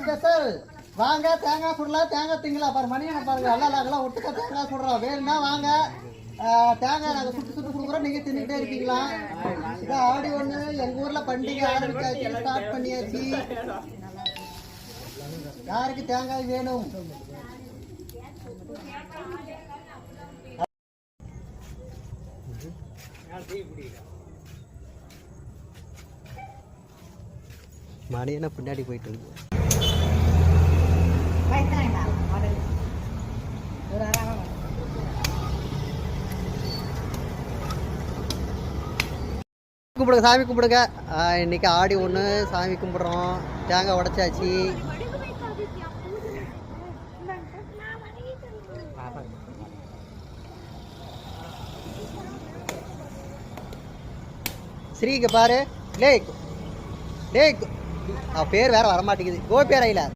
Special வாங்க தேங்காய் சுடலாம் தேங்காய் திங்கலாம் பாரு மணியனை பாருங்க. எல்லாம் நாங்களாம் ஒட்டுக்க தேங்காய் சுடுறோம் வேணும்னா வாங்க. தேங்காய் நாங்கள் சுட்டு சுட்டு கொடுக்குறோம். நீங்கள் தின்னுக்கிட்டே இருக்கீங்களா? இது ஆடி ஒன்று எங்கள் ஊரில் பண்டிகை ஆரம்பிச்சாச்சு. ஸ்டார்ட் பண்ணியாச்சு. யாருக்கு தேங்காய் வேணும்? மணியனை பின்னாடி போயிட்டு இருக்கு. கும்பிடுங்க சாமி கும்பிடுங்க. இன்னைக்கு ஆடி ஒன்று சாமி கும்பிட்றோம். தேங்காய் உடச்சாச்சு. ஸ்ரீக்கு பாரு. டேய் டேய் அவ பேர் வேற வரமாட்டேங்குது. கோபியாரையில்